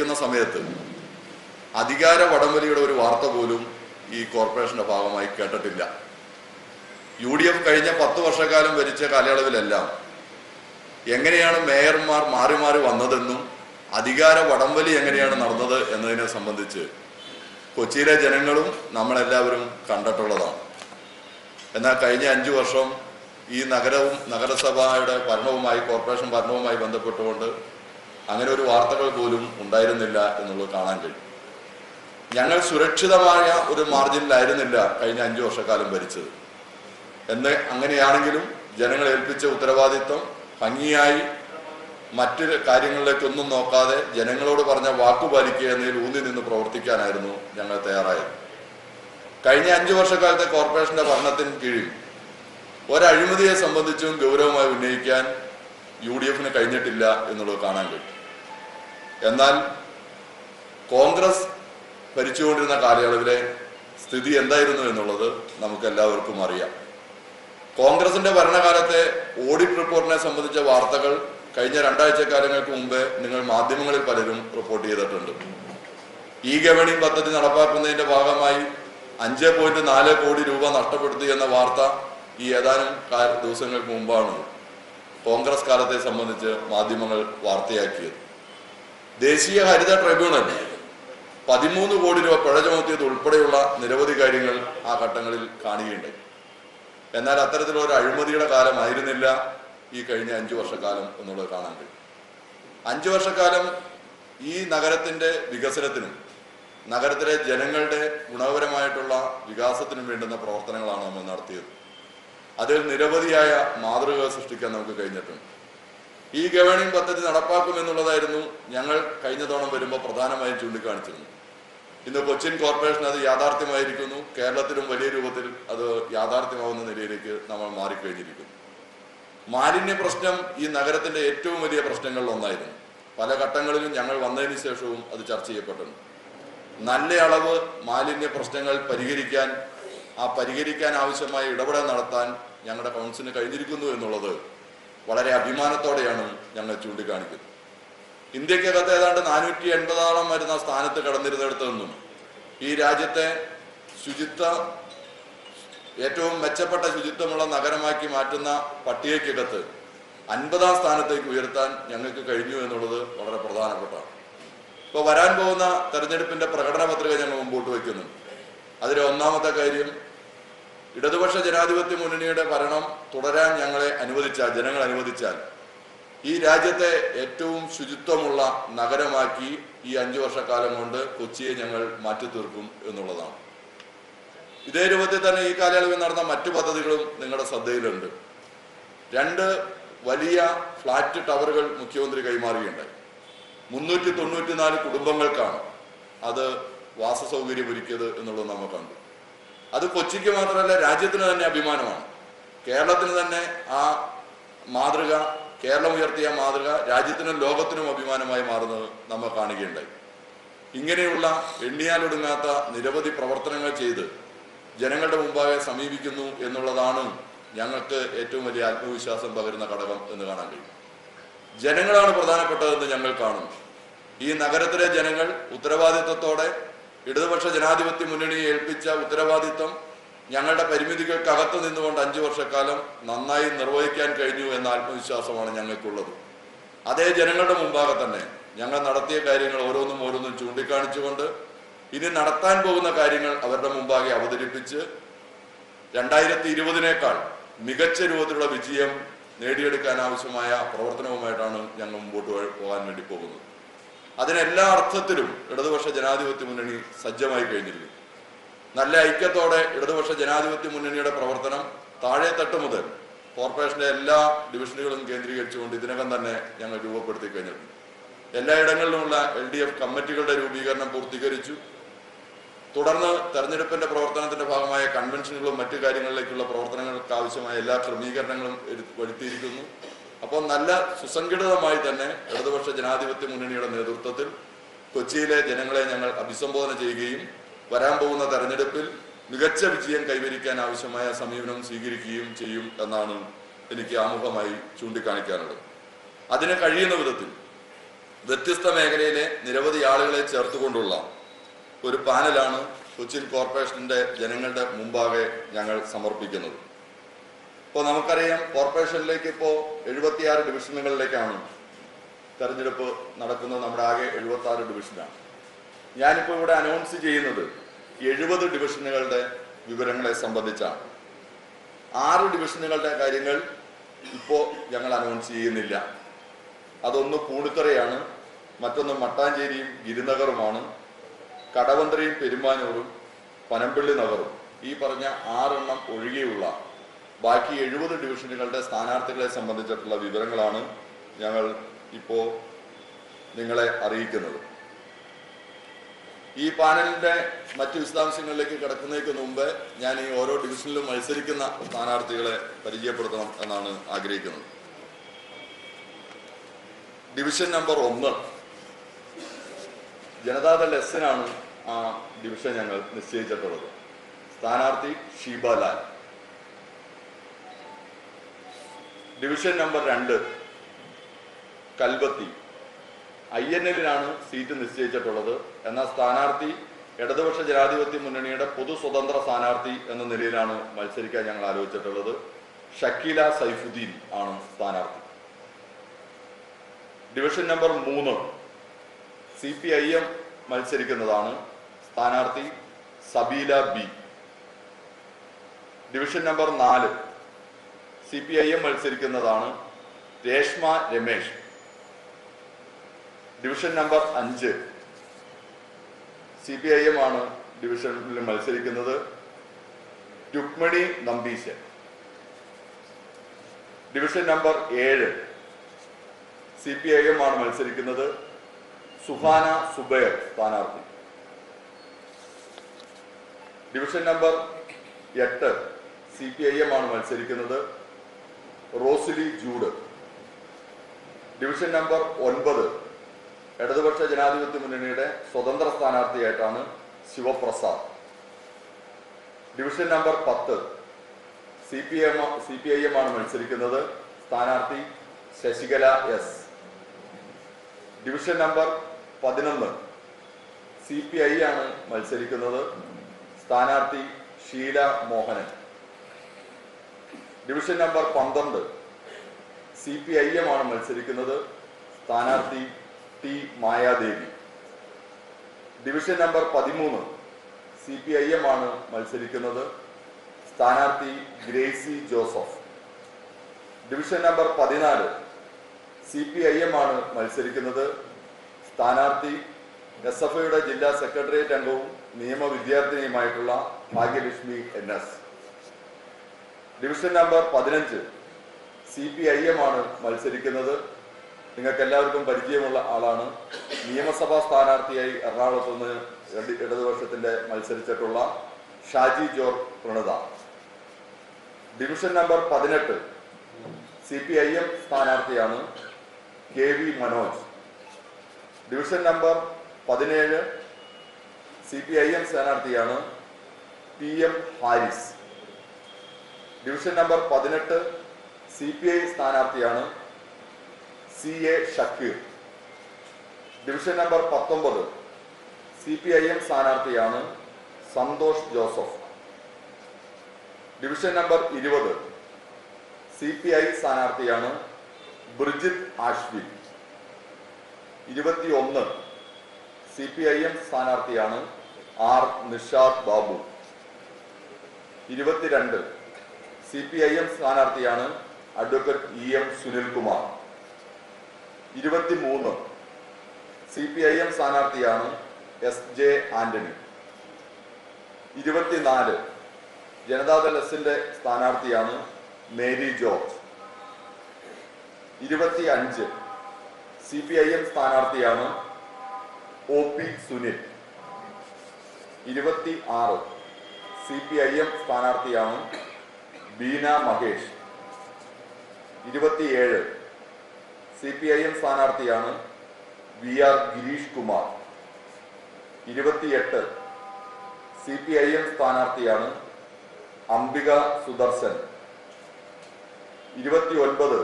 ഭരിക്കുന്ന സമയത്ത് അധികാര വടംവലിയുടെ ഒരു വാർത്ത പോലും ഈ കോർപ്പറേഷന്റെ ഭാഗമായി കേട്ടിട്ടില്ല. യു ഡി എഫ് കഴിഞ്ഞ പത്ത് വർഷക്കാലം ഭരിച്ച കാലയളവിലെല്ലാം എങ്ങനെയാണ് മേയർമാർ മാറി മാറി വന്നതെന്നും അധികാര വടംവലി എങ്ങനെയാണ് നടന്നത് എന്നതിനെ സംബന്ധിച്ച് കൊച്ചിയിലെ ജനങ്ങളും നമ്മളെല്ലാവരും കണ്ടിട്ടുള്ളതാണ്. എന്നാൽ കഴിഞ്ഞ അഞ്ചു വർഷം ഈ നഗരവും നഗരസഭയുടെ ഭരണവുമായി കോർപ്പറേഷൻ ഭരണവുമായി ബന്ധപ്പെട്ടുകൊണ്ട് അങ്ങനെ ഒരു വാർത്തകൾ പോലും ഉണ്ടായിരുന്നില്ല എന്നുള്ളത് കാണാൻ കഴിയും. ഞങ്ങൾ സുരക്ഷിതമായ ഒരു മാർജിനിലായിരുന്നില്ല കഴിഞ്ഞ അഞ്ചു വർഷക്കാലം ഭരിച്ചത്. എന്ന് അങ്ങനെയാണെങ്കിലും ജനങ്ങൾ ഏൽപ്പിച്ച ഉത്തരവാദിത്വം ഭംഗിയായി മറ്റ് കാര്യങ്ങളിലേക്കൊന്നും നോക്കാതെ ജനങ്ങളോട് പറഞ്ഞ വാക്കു പാലിക്കുക എന്നതിൽ ഊന്നി നിന്ന് പ്രവർത്തിക്കാനായിരുന്നു ഞങ്ങൾ തയ്യാറായത്. കഴിഞ്ഞ അഞ്ചു വർഷക്കാലത്തെ കോർപ്പറേഷന്റെ ഭരണത്തിന് കീഴിൽ ഒരഴിമതിയെ സംബന്ധിച്ചും ഗൗരവമായി ഉന്നയിക്കാൻ യു ഡി എഫിന് കഴിഞ്ഞിട്ടില്ല എന്നുള്ളത് കാണാൻ കഴിയും. എന്നാൽ കോൺഗ്രസ് ഭരിച്ചുകൊണ്ടിരുന്ന കാലയളവിലെ സ്ഥിതി എന്തായിരുന്നു എന്നുള്ളത് നമുക്ക് എല്ലാവർക്കും അറിയാം. കോൺഗ്രസിന്റെ ഭരണകാലത്തെ ഓഡിറ്റ് റിപ്പോർട്ടിനെ സംബന്ധിച്ച വാർത്തകൾ കഴിഞ്ഞ രണ്ടാഴ്ച കാലങ്ങൾക്ക് മുമ്പേ നിങ്ങൾ മാധ്യമങ്ങളിൽ പലരും റിപ്പോർട്ട് ചെയ്തിട്ടുണ്ട്. ഇ ഗവേണിംഗ് പദ്ധതി നടപ്പാക്കുന്നതിന്റെ ഭാഗമായി അഞ്ച് പോയിന്റ് നാല് കോടി രൂപ നഷ്ടപ്പെടുത്തി എന്ന വാർത്ത ഈ ഏതാനും ദിവസങ്ങൾക്ക് മുമ്പാണ്. കോൺഗ്രസ് കാലത്തെ സംബന്ധിച്ച് മാധ്യമങ്ങൾ വാർത്തയാക്കിയത്. ദേശീയ ഹരിത ട്രൈബ്യൂണൽ പതിമൂന്ന് കോടി രൂപ പിഴ ചുമത്തിയത് ഉൾപ്പെടെയുള്ള നിരവധി കാര്യങ്ങൾ ആ ഘട്ടങ്ങളിൽ കാണുകയുണ്ടായി. എന്നാൽ അത്തരത്തിലുള്ള ഒരു അഴിമതിയുടെ കാലമായിരുന്നില്ല ഈ കഴിഞ്ഞ അഞ്ചു വർഷക്കാലം എന്നുള്ളത് കാണാൻ കഴിയും. അഞ്ചു വർഷക്കാലം ഈ നഗരത്തിന്റെ വികസനത്തിനും നഗരത്തിലെ ജനങ്ങളുടെ ഗുണപരമായിട്ടുള്ള വികാസത്തിനും വേണ്ടുന്ന പ്രവർത്തനങ്ങളാണ് നമ്മൾ നടത്തിയത്. അതിൽ നിരവധിയായ മാതൃകകൾ സൃഷ്ടിക്കാൻ നമുക്ക് കഴിഞ്ഞിട്ടുണ്ട്. ഈ ഗവേണിംഗ് പദ്ധതി നടപ്പാക്കുമെന്നുള്ളതായിരുന്നു ഞങ്ങൾ കഴിഞ്ഞ തവണ വരുമ്പോൾ പ്രധാനമായും ചൂണ്ടിക്കാണിച്ചിരുന്നു ഇന്ന് കൊച്ചിൻ കോർപ്പറേഷൻ അത് യാഥാർത്ഥ്യമായിരിക്കുന്നു. കേരളത്തിലും വലിയ രൂപത്തിൽ അത് യാഥാർത്ഥ്യമാവുന്ന നിലയിലേക്ക് നമ്മൾ മാറിക്കഴിഞ്ഞിരിക്കുന്നു. മാലിന്യ പ്രശ്നം ഈ നഗരത്തിന്റെ ഏറ്റവും വലിയ പ്രശ്നങ്ങളിൽ ഒന്നായിരുന്നു. പല ഘട്ടങ്ങളിലും ഞങ്ങൾ വന്നതിന് ശേഷവും അത് ചർച്ച ചെയ്യപ്പെട്ടിട്ടുണ്ട് നല്ല അളവ് മാലിന്യ പ്രശ്നങ്ങൾ പരിഹരിക്കാൻ ആ പരിഹരിക്കാൻ ആവശ്യമായ ഇടപെടൽ നടത്താൻ ഞങ്ങളുടെ കൗൺസിലിന് കഴിഞ്ഞിരിക്കുന്നു എന്നുള്ളത് വളരെ അഭിമാനത്തോടെയാണ് ഞങ്ങൾ ചൂണ്ടിക്കാണിക്കുന്നത്. ഇന്ത്യക്കകത്ത് ഏതാണ്ട് നാനൂറ്റി എൺപതോളം വരുന്ന സ്ഥാനത്ത് കടന്നിരുന്നിടത്തു നിന്നും ഈ രാജ്യത്തെ ശുചിത്വ ഏറ്റവും മെച്ചപ്പെട്ട ശുചിത്വമുള്ള നഗരമാക്കി മാറ്റുന്ന പട്ടികയ്ക്കകത്ത് അൻപതാം സ്ഥാനത്തേക്ക് ഉയർത്താൻ ഞങ്ങൾക്ക് കഴിഞ്ഞു എന്നുള്ളത് വളരെ പ്രധാനപ്പെട്ടതാണ്. ഇപ്പോൾ വരാൻ പോകുന്ന തെരഞ്ഞെടുപ്പിന്റെ പ്രകടന പത്രിക ഞങ്ങൾ മുമ്പോട്ട് വയ്ക്കുന്നുണ്ട് അതിലെ ഒന്നാമത്തെ കാര്യം ഇടതുപക്ഷ ജനാധിപത്യ മുന്നണിയുടെ ഭരണം തുടരാൻ ഞങ്ങളെ അനുവദിച്ചാൽ ജനങ്ങൾ അനുവദിച്ചാൽ ഈ രാജ്യത്തെ ഏറ്റവും ശുചിത്വമുള്ള നഗരമാക്കി ഈ അഞ്ചു വർഷക്കാലം കൊണ്ട് കൊച്ചിയെ ഞങ്ങൾ മാറ്റി തീർക്കും എന്നുള്ളതാണ്. ഇതേ രൂപത്തിൽ തന്നെ ഈ കാലയളവിൽ നടന്ന മറ്റു പദ്ധതികളും നിങ്ങളുടെ ശ്രദ്ധയിലുണ്ട്. രണ്ട് വലിയ ഫ്ലാറ്റ് ടവറുകൾ മുഖ്യമന്ത്രി കൈമാറുകയുണ്ടായി. മുന്നൂറ്റി തൊണ്ണൂറ്റിനാല് കുടുംബങ്ങൾക്കാണ് അത് വാസസൗകര്യം ഒരുക്കിയത് എന്നുള്ളത് നമ്മൾ കണ്ടു. അത് കൊച്ചിക്ക് മാത്രമല്ല രാജ്യത്തിന് തന്നെ അഭിമാനമാണ്. കേരളത്തിന് തന്നെ ആ മാതൃക കേരളം ഉയർത്തിയ മാതൃക രാജ്യത്തിനും ലോകത്തിനും അഭിമാനമായി മാറുന്നത് നമ്മൾ കാണുകയുണ്ടായി. ഇങ്ങനെയുള്ള എണ്ണിയാലൊടുങ്ങാത്ത നിരവധി പ്രവർത്തനങ്ങൾ ചെയ്ത് ജനങ്ങളുടെ മുമ്പാകെ സമീപിക്കുന്നു എന്നുള്ളതാണ് ഞങ്ങൾക്ക് ഏറ്റവും വലിയ ആത്മവിശ്വാസം പകരുന്ന ഘടകം എന്ന് കാണാൻ കഴിയും. ജനങ്ങളാണ് പ്രധാനപ്പെട്ടതെന്ന് ഞങ്ങൾ കാണുന്നു. ഈ നഗരത്തിലെ ജനങ്ങൾ ഉത്തരവാദിത്വത്തോടെ ഇടതുപക്ഷ ജനാധിപത്യ മുന്നണിയെ ഏൽപ്പിച്ച ഉത്തരവാദിത്വം ഞങ്ങളുടെ പരിമിതികൾക്കകത്ത് നിന്നുകൊണ്ട് അഞ്ചു വർഷക്കാലം നന്നായി നിർവഹിക്കാൻ കഴിഞ്ഞു എന്ന ആത്മവിശ്വാസമാണ് ഞങ്ങൾക്കുള്ളത്. അതേ ജനങ്ങളുടെ മുമ്പാകെ തന്നെ ഞങ്ങൾ നടത്തിയ കാര്യങ്ങൾ ഓരോന്നും ഓരോന്നും ചൂണ്ടിക്കാണിച്ചുകൊണ്ട് ഇനി നടത്താൻ പോകുന്ന കാര്യങ്ങൾ അവരുടെ മുമ്പാകെ അവതരിപ്പിച്ച് രണ്ടായിരത്തി ഇരുപതിനേക്കാൾ മികച്ച രൂപത്തിലുള്ള വിജയം നേടിയെടുക്കാൻ ആവശ്യമായ പ്രവർത്തനവുമായിട്ടാണ് ഞങ്ങൾ മുമ്പോട്ട് പോകാൻ വേണ്ടി പോകുന്നത്. അതിനെല്ലാ അർത്ഥത്തിലും ഇടതുപക്ഷ ജനാധിപത്യ മുന്നണി സജ്ജമായി കഴിഞ്ഞിരുന്നു നല്ല ഐക്യത്തോടെ ഇടതുപക്ഷ ജനാധിപത്യ മുന്നണിയുടെ പ്രവർത്തനം താഴെ തട്ട് മുതൽ കോർപ്പറേഷന്റെ എല്ലാ ഡിവിഷനുകളും കേന്ദ്രീകരിച്ചുകൊണ്ട് ഇതിനകം തന്നെ ഞങ്ങൾ രൂപപ്പെടുത്തി കഴിഞ്ഞിട്ടുണ്ട്. എല്ലായിടങ്ങളിലുമുള്ള എൽ ഡി എഫ് കമ്മിറ്റികളുടെ രൂപീകരണം പൂർത്തീകരിച്ചു. തുടർന്ന് തെരഞ്ഞെടുപ്പിന്റെ പ്രവർത്തനത്തിന്റെ ഭാഗമായ കൺവെൻഷനുകളും മറ്റു കാര്യങ്ങളിലേക്കുള്ള പ്രവർത്തനങ്ങൾക്ക് ആവശ്യമായ എല്ലാ ക്രമീകരണങ്ങളും വരുത്തിയിരിക്കുന്നു. അപ്പോൾ നല്ല സുസംഘടിതമായി തന്നെ ഇടതുപക്ഷ ജനാധിപത്യ മുന്നണിയുടെ നേതൃത്വത്തിൽ കൊച്ചിയിലെ ജനങ്ങളെ ഞങ്ങൾ അഭിസംബോധന ചെയ്യുകയും വരാൻ പോകുന്ന തെരഞ്ഞെടുപ്പിൽ മികച്ച വിജയം കൈവരിക്കാൻ ആവശ്യമായ സമീപനം സ്വീകരിക്കുകയും ചെയ്യും എന്നാണ് എനിക്ക് ആമുഖമായി ചൂണ്ടിക്കാണിക്കാനുള്ളത്. അതിന് കഴിയുന്ന വിധത്തിൽ വ്യത്യസ്ത മേഖലയിലെ നിരവധി ആളുകളെ ചേർത്തുകൊണ്ടുള്ള ഒരു പാനലാണ് കൊച്ചിൻ കോർപ്പറേഷന്റെ ജനങ്ങളുടെ മുമ്പാകെ ഞങ്ങൾ സമർപ്പിക്കുന്നത്. ഇപ്പോൾ നമുക്കറിയാം കോർപ്പറേഷനിലേക്ക് ഇപ്പോൾ എഴുപത്തിയാറ് ഡിവിഷനുകളിലേക്കാണ് തെരഞ്ഞെടുപ്പ് നടക്കുന്നത്. നമ്മുടെ ആകെ എഴുപത്തി ആറ് ഡിവിഷനാണ്. ഞാനിപ്പോൾ ഇവിടെ അനൗൺസ് ചെയ്യുന്നത് എഴുപത് ഡിവിഷനുകളുടെ വിവരങ്ങളെ സംബന്ധിച്ചാണ്. ആറ് ഡിവിഷനുകളുടെ കാര്യങ്ങൾ ഇപ്പോൾ ഞങ്ങൾ അനൗൺസ് ചെയ്യുന്നില്ല. അതൊന്ന് പൂണിത്തറയാണ് മറ്റൊന്ന് മട്ടാഞ്ചേരിയും ഗിരിനഗറുമാണ് കടവന്ത്രയും പെരുമ്പാനൂറും പനമ്പിള്ളി നഗറും. ഈ പറഞ്ഞ ആറെണ്ണം ഒഴികെയുള്ള ബാക്കി എഴുപത് ഡിവിഷനുകളുടെ സ്ഥാനാർത്ഥികളെ സംബന്ധിച്ചിട്ടുള്ള വിവരങ്ങളാണ് ഞങ്ങൾ ഇപ്പോൾ നിങ്ങളെ അറിയിക്കുന്നത്. ഈ പാനലിന്റെ മറ്റ് വിശദാംശങ്ങളിലേക്ക് കിടക്കുന്നതിന് മുമ്പ് ഞാൻ ഈ ഓരോ ഡിവിഷനിലും മത്സരിക്കുന്ന സ്ഥാനാർത്ഥികളെ പരിചയപ്പെടുത്തണം എന്നാണ് ആഗ്രഹിക്കുന്നത്. ഡിവിഷൻ നമ്പർ ഒന്ന്. ജനതാദൾ എസിനാണ് ആ ഡിവിഷൻ ഞങ്ങൾ നിശ്ചയിച്ചിട്ടുള്ളത്. സ്ഥാനാർത്ഥി ഷീബാലാൽ ഡിവിഷൻ നമ്പർ രണ്ട് കൽബത്തി. ഐ എൻ എല്ലിനാണ് സീറ്റ് നിശ്ചയിച്ചിട്ടുള്ളത്. എന്നാൽ സ്ഥാനാർത്ഥി ഇടതുപക്ഷ ജനാധിപത്യ മുന്നണിയുടെ പൊതു സ്വതന്ത്ര സ്ഥാനാർത്ഥി എന്ന നിലയിലാണ് മത്സരിക്കാൻ ഞങ്ങൾ ആലോചിച്ചിട്ടുള്ളത്. ഷക്കീല സൈഫുദ്ദീൻ ആണ് സ്ഥാനാർത്ഥി. ഡിവിഷൻ നമ്പർ മൂന്ന് സി പി ഐ എം മത്സരിക്കുന്നതാണ് സ്ഥാനാർത്ഥി സബീല ബി. ഡിവിഷൻ നമ്പർ നാല് സി പി ഐ എം മത്സരിക്കുന്നതാണ് രേഷ്മ രമേശ് ഡിവിഷൻ നമ്പർ അഞ്ച്. സി പി ഐ എം ആണ് ഡിവിഷനിൽ മത്സരിക്കുന്നത് രുക്മണി നമ്പീശൻ. ഡിവിഷൻ നമ്പർ ഏഴ്. സി പി ഐ എം ആണ് മത്സരിക്കുന്നത് സുഹാന സുബൈർ സ്ഥാനാർത്ഥി. ഡിവിഷൻ നമ്പർ എട്ട്. സി പി ഐ എം ആണ് മത്സരിക്കുന്നത് റോസിലി ജൂഡ്. ഡിവിഷൻ നമ്പർ ഒൻപത്. ഇടതുപക്ഷ ജനാധിപത്യ മുന്നണിയുടെ സ്വതന്ത്ര സ്ഥാനാർത്ഥിയായിട്ടാണ് ശിവപ്രസാദ്. ഡിവിഷൻ നമ്പർ പത്ത്. C P M C P I M ആണ് മത്സരിക്കുന്നത്. സ്ഥാനാർത്ഥി ശശികല എസ്. ഡിവിഷൻ നമ്പർ പതിനൊന്ന്. സി പി ഐ ആണ് മത്സരിക്കുന്നത്. സ്ഥാനാർത്ഥി ഷീല മോഹനൻ. ഡിവിഷൻ നമ്പർ പന്ത്രണ്ട്. സി പി ഐ എം ആണ് മത്സരിക്കുന്നത്. സ്ഥാനാർത്ഥി ടി മായാദേവി. ഡിവിഷൻ നമ്പർ പതിമൂന്ന്. സി പി ഐ എം ആണ് മത്സരിക്കുന്നത്. സ്ഥാനാർത്ഥി ഗ്രേസി ജോസഫ്. ഡിവിഷൻ നമ്പർ പതിനാല്. സി പി ഐ എം ആണ് മത്സരിക്കുന്നത്. സ്ഥാനാർത്ഥി എസ് എഫ് ഐയുടെ ജില്ലാ സെക്രട്ടേറിയറ്റ് അംഗവും നിയമ വിദ്യാർത്ഥിനിയുമായിട്ടുള്ള Bhagyalakshmi N S. Division number പതിനഞ്ച്. സി പി ഐ എം ആണ് മത്സരിക്കുന്നത്. നിങ്ങൾക്ക് എല്ലാവർക്കും പരിചയമുള്ള ആളാണ്. നിയമസഭാ സ്ഥാനാർത്ഥിയായി എറണാകുളത്ത് നിന്ന് ഇട- ഇടതുപക്ഷത്തിന്റെ മത്സരിച്ചിട്ടുള്ള ഷാജി ജോർ പ്രണത. ഡിവിഷൻ നമ്പർ പതിനെട്ട്. സി പി ഐ എം സ്ഥാനാർത്ഥിയാണ് K V Manoj. Division number പതിനേഴ്. സി പി ഐ എം സ്ഥാനാർത്ഥിയാണ് P M Haris. Division number പതിനെട്ട് സി പി ഐ സ്ഥാനാർത്ഥിയാണ് C A Shakeer. Division number പത്തൊമ്പത് സി പി ഐ എം സ്ഥാനാർത്ഥിയാണ് Santhosh Joseph. Division number ഇരുപത് C P I സ്ഥാനാർത്ഥിയാണ് ബ്രിജിത് ആഷ്വിൻ ഇരുപത്തി ഒന്ന് സി പി ഐ എം സ്ഥാനാർത്ഥിയാണ് ആർ നിഷാദ് ബാബു. ഇരുപത്തിരണ്ട് സി പി ഐ എം സ്ഥാനാർത്ഥിയാണ് അഡ്വക്കേറ്റ് ഇ എം സുനിൽകുമാർ. ഇരുപത്തിമൂന്ന്. സി പി ഐ എം സ്ഥാനാർത്ഥിയാണ് എസ് ജെ ആന്റണി. ഇരുപത്തിനാല്. ജനതാദൾ എസിന്റെ സ്ഥാനാർത്ഥിയാണ് മേരി ജോർജ്. ഇരുപത്തി അഞ്ച് സി പി ഐ എം സ്ഥാനാർത്ഥിയാണ് ഒ പി സുനിൽ. ഇരുപത്തി ആറ് സി പി ഐ എം സ്ഥാനാർത്ഥിയാണ് ബീന മഹേഷ്. ഇരുപത്തിയേഴ്. സി പി ഐ എം സ്ഥാനാർത്ഥിയാണ് വി ആർ ഗിരീഷ് കുമാർ. ഇരുപത്തിയെട്ട്. സി പി ഐ എം സ്ഥാനാർത്ഥിയാണ് അംബിക സുദർശൻ. ഇരുപത്തി ഒൻപത്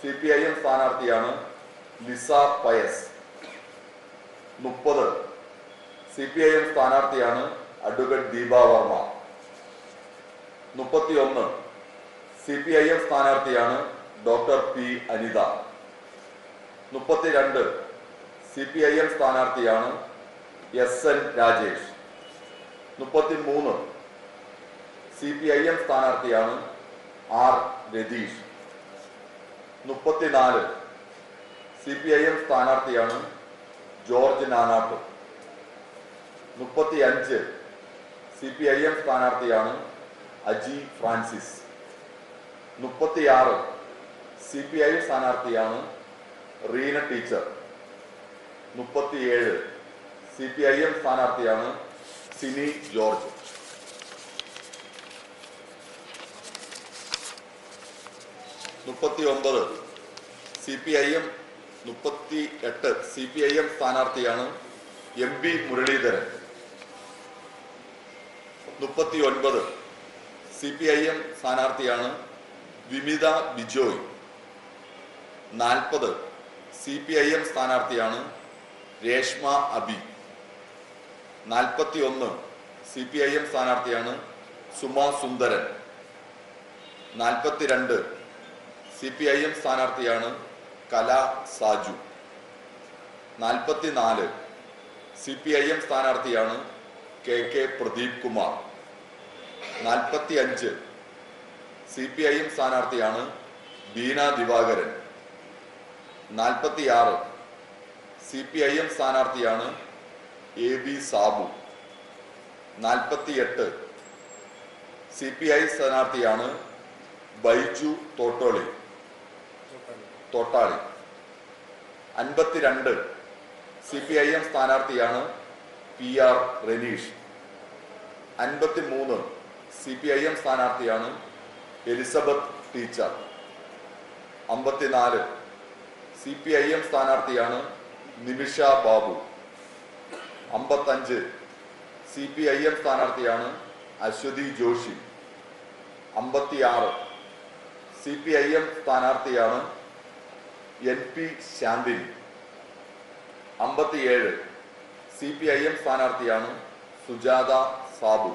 സി പി ഐ എം സ്ഥാനാർത്ഥിയാണ് ലിസ പയസ്. മുപ്പത്. സി പി ഐ എം സ്ഥാനാർത്ഥിയാണ് അഡ്വക്കേറ്റ് ദീപ വർമ്മ. മുപ്പത്തി ഒന്ന് സി പി ഐ എം സ്ഥാനാർത്ഥിയാണ് ഡോക്ടർ പി അനിത. മുപ്പത്തിരണ്ട്. സി പി ഐ എം സ്ഥാനാർത്ഥിയാണ് എസ് എൻ രാജേഷ്. മുപ്പത്തി മൂന്ന് സി പി ഐ എം സ്ഥാനാർത്ഥിയാണ് ആർ രതീഷ്. മുപ്പത്തിനാല്. സി പി ഐ എം സ്ഥാനാർത്ഥിയാണ് ജോർജ് നാനാട്ട്. മുപ്പത്തി അഞ്ച് സി പി ഐ എം സ്ഥാനാർത്ഥിയാണ് അജി ഫ്രാൻസിസ്. മുപ്പത്തിയാറ്. സി പി ഐ സ്ഥാനാർത്ഥിയാണ് റീന ടീച്ചർ. മുപ്പത്തിയേഴ്. സി പി ഐ എം സ്ഥാനാർത്ഥിയാണ് സിനി ജോർജ്. മുപ്പത്തി ഒമ്പത് സി പി ഐ എം മുപ്പത്തി എട്ട് സി പി ഐ എം സ്ഥാനാർത്ഥിയാണ് എം പി മുരളീധരൻ. മുപ്പത്തി ഒൻപത് സി പി ഐ എം സ്ഥാനാർത്ഥിയാണ് വിമിത ബിജോയ്. നാൽപ്പത് സി പി ഐ എം സ്ഥാനാർത്ഥിയാണ് രേഷ്മ അബി. നാൽപ്പത്തി ഒന്ന് സി പി ഐ എം സ്ഥാനാർത്ഥിയാണ് സുമ സുന്ദരൻ. നാൽപ്പത്തിരണ്ട് സി പി ഐ എം സ്ഥാനാർത്ഥിയാണ് കല സാജു. നാൽപ്പത്തിനാല് സി പി ഐ എം സ്ഥാനാർത്ഥിയാണ് കെ കെ പ്രദീപ് കുമാർ. നാൽപ്പത്തി അഞ്ച് സി പി ഐ എം സ്ഥാനാർത്ഥിയാണ് ബീന ദിവാകരൻ. നാൽപ്പത്തി ആറ് സി പി ഐ എം സ്ഥാനാർത്ഥിയാണ് എ ബി സാബു. നാൽപ്പത്തി എട്ട് സി പി ഐ സ്ഥാനാർത്ഥിയാണ് ബൈജു തോട്ടോളി. തോട്ടാളി. അൻപത്തിരണ്ട്. സി പി ഐ എം സ്ഥാനാർത്ഥിയാണ് പി ആർ റനീഷ് അൻപത്തി മൂന്ന് സി പി ഐ എം സ്ഥാനാർത്ഥിയാണ് എലിസബത്ത് ടീച്ചർ. അമ്പത്തിനാല്. സി പി ഐ എം സ്ഥാനാർത്ഥിയാണ് നിമിഷ ബാബു. അമ്പത്തഞ്ച്. സി പി ഐ എം സ്ഥാനാർത്ഥിയാണ് അശ്വതി ജോഷി. അമ്പത്തിയാറ്. സി പി ഐ എം സ്ഥാനാർത്ഥിയാണ് എൻ പി ശാന്തിനി. അമ്പത്തിയേഴ്. സി പി ഐ എം സ്ഥാനാർത്ഥിയാണ് സുജാത സാബു.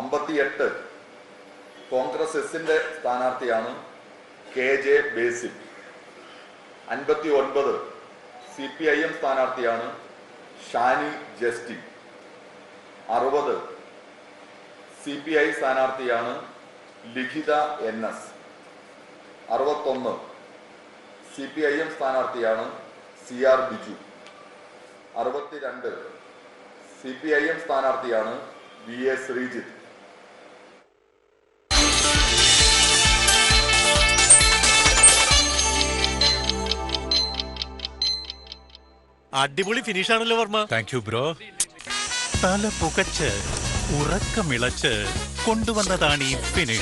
അമ്പത്തിയെട്ട് കോൺഗ്രസ് എസിന്റെ സ്ഥാനാർത്ഥിയാണ് കെ ജെ ബേസിൽ. അൻപത്തി ഒൻപത് സി പി ഐ എം സ്ഥാനാർത്ഥിയാണ് ഷാനി ജസ്റ്റി അറുപത് സി പി ഐ സ്ഥാനാർത്ഥിയാണ് ലിഖിത എൻ എസ്. അറുപത്തൊന്ന് സി പി ഐ എം സ്ഥാനാർത്ഥിയാണ് സി ആർ ബിജു. അറുപത്തിരണ്ട് സി പി ഐ എം സ്ഥാനാർത്ഥിയാണ് വി എ ശ്രീജിത്ത്. അടിപൊളി ഫിനിഷ് ആണല്ലോ വർമ്മ. താങ്ക് യു ബ്രോ തല പുകച്ച് ഉറക്കമിളച്ച് കൊണ്ടുവന്നതാണ് ഈ ഫിനിഷ്